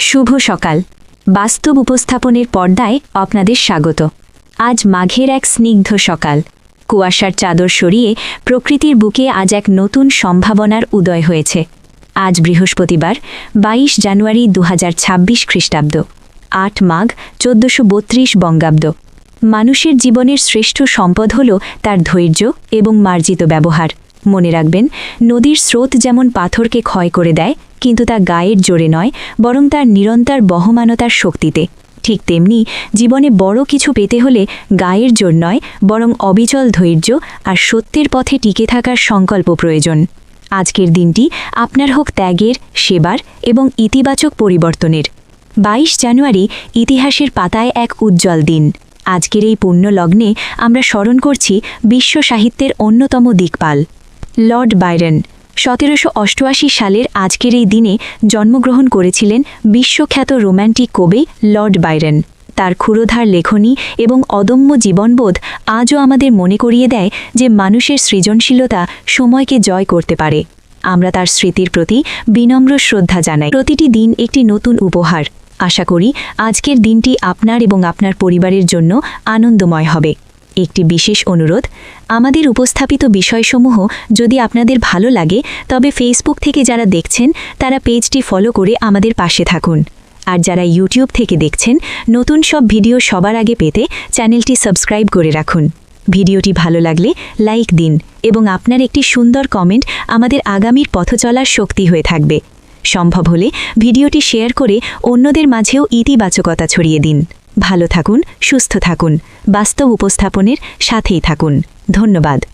শুভ সকাল। বাস্তব উপস্থাপনের পর্দায় আপনাদের স্বাগত। আজ মাঘের এক স্নিগ্ধ সকাল। কুয়াশার চাদর সরিয়ে প্রকৃতির বুকে আজ এক নতুন সম্ভাবনার উদয় হয়েছে। আজ বৃহস্পতিবার ২২ জানুয়ারি দু হাজার ছাব্বিশ খ্রিস্টাব্দ। আট মাঘ চোদ্দশো বত্রিশ বঙ্গাব্দ। মানুষের জীবনের শ্রেষ্ঠ সম্পদ হল তার ধৈর্য এবং মার্জিত ব্যবহার। মনে রাখবেন, নদীর স্রোত যেমন পাথরকে ক্ষয় করে দেয় কিন্তু তা গায়ের জোরে নয়, বরং তার নিরন্তর বহমানতার শক্তিতে। ঠিক তেমনি জীবনে বড় কিছু পেতে হলে গায়ের জোর নয়, বরং অবিচল ধৈর্য আর সত্যের পথে টিকে থাকার সংকল্প প্রয়োজন। আজকের দিনটি আপনার হোক ত্যাগের, সেবার এবং ইতিবাচক পরিবর্তনের। ২২ জানুয়ারি, ইতিহাসের পাতায় এক উজ্জ্বল দিন। আজকের এই পুণ্য লগ্নে আমরা স্মরণ করছি বিশ্ব সাহিত্যের অন্যতম দিকপাল, লর্ড বাইরন। সতেরোশো অষ্টআশি সালের আজকের এই দিনে জন্মগ্রহণ করেছিলেন বিশ্বখ্যাত রোম্যান্টিক কবি লর্ড বাইরেন। তার ক্ষুরোধার লেখনী এবং অদম্য জীবনবোধ আজও আমাদের মনে করিয়ে দেয় যে মানুষের সৃজনশীলতা সময়কে জয় করতে পারে। আমরা তার স্মৃতির প্রতি বিনম্র শ্রদ্ধা জানাই। প্রতিটি দিন একটি নতুন উপহার। আশা করি আজকের দিনটি আপনার এবং আপনার পরিবারের জন্য আনন্দময় হবে। একটি বিশেষ অনুরোধ। আমাদের উপস্থাপিত বিষয়সমূহ যদি আপনাদের ভালো লাগে, তবে ফেসবুক থেকে যারা দেখছেন, তারা পেজটি ফলো করে আমাদের পাশে থাকুন। আর যারা ইউটিউব থেকে দেখছেন, নতুন সব ভিডিও সবার আগে পেতে চ্যানেলটি সাবস্ক্রাইব করে রাখুন। ভিডিওটি ভালো লাগলে লাইক দিন এবং আপনার একটি সুন্দর কমেন্ট আমাদের আগামীর পথ চলার শক্তি হয়ে থাকবে। সম্ভব হলে ভিডিওটি শেয়ার করে অন্যদের মাঝেও ইতিবাচকতা ছড়িয়ে দিন। ভালো থাকুন সুস্থ থাকুন বাস্তব উপস্থাপনের সাথেই থাকুন। ধন্যবাদ।